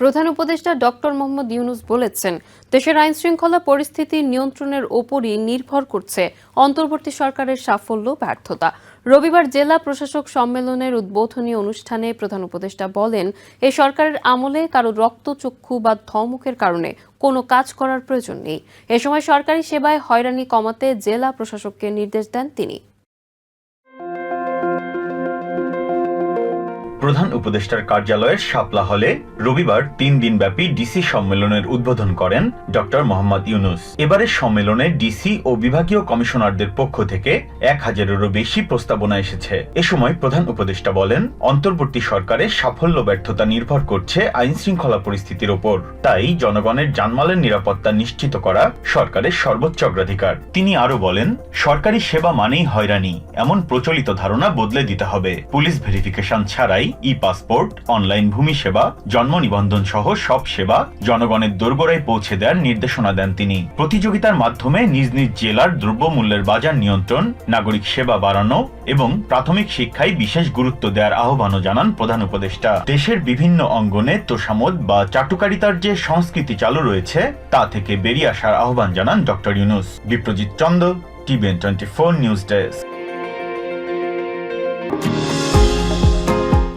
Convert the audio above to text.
প্রধান উপদেষ্টা ডক্টর মোহাম্মদ ইউনুস বলেছেন, দেশের আইন শৃঙ্খলা পরিস্থিতি নিয়ন্ত্রণের ওপরই নির্ভর করছে অন্তর্বর্তী সরকারের সাফল্য, ব্যর্থতা। রবিবার জেলা প্রশাসক সম্মেলনের উদ্বোধনী অনুষ্ঠানে প্রধান উপদেষ্টা বলেন এই সরকারের আমলে কারও রক্তচক্ষু বা ধমকের কারণে কোনো কাজ করার প্রয়োজন নেই। এ সময় সরকারি সেবায় হয়রানি কমাতে জেলা প্রশাসককে নির্দেশ দেন তিনি। প্রধান উপদেষ্টার কার্যালয়ের শাপলা হলে রবিবার তিন দিনব্যাপী ডিসি সম্মেলনের উদ্বোধন করেন ডক্টর মোহাম্মদ ইউনুস। এবারের সম্মেলনে ডিসি ও বিভাগীয় কমিশনারদের পক্ষ থেকে এক হাজারেরও বেশি প্রস্তাবনা এসেছে। এ সময় প্রধান উপদেষ্টা বলেন, অন্তর্বর্তী সরকারের সাফল্য ব্যর্থতা নির্ভর করছে আইন শৃঙ্খলা পরিস্থিতির ওপর। তাই জনগণের জানমালের নিরাপত্তা নিশ্চিত করা সরকারের সর্বোচ্চ অগ্রাধিকার। তিনি আরও বলেন, সরকারি সেবা মানেই হয়রানি। এমন প্রচলিত ধারণা বদলে দিতে হবে। পুলিশ ভেরিফিকেশন ছাড়াই ই পাসপোর্ট অনলাইন ভূমি সেবা, জন্ম নিবন্ধন সহ সব সেবা জনগণের দোরগোড়ায় পৌঁছে দেওয়ার নির্দেশনা দেন তিনি। প্রতিযোগিতার মাধ্যমে নিজ নিজ জেলার দ্রব্যমূল্যের বাজার নিয়ন্ত্রণ, নাগরিক সেবা বাড়ানো এবং প্রাথমিক শিক্ষায় বিশেষ গুরুত্ব দেওয়ার আহ্বানও জানান প্রধান উপদেষ্টা। দেশের বিভিন্ন অঙ্গনে তোষামোদ বা চাটুকারিতার যে সংস্কৃতি চালু রয়েছে, তা থেকে বেরিয়ে আসার আহ্বান জানান doctor Yunus. Biprojit Chanda, TVN twenty four news desk.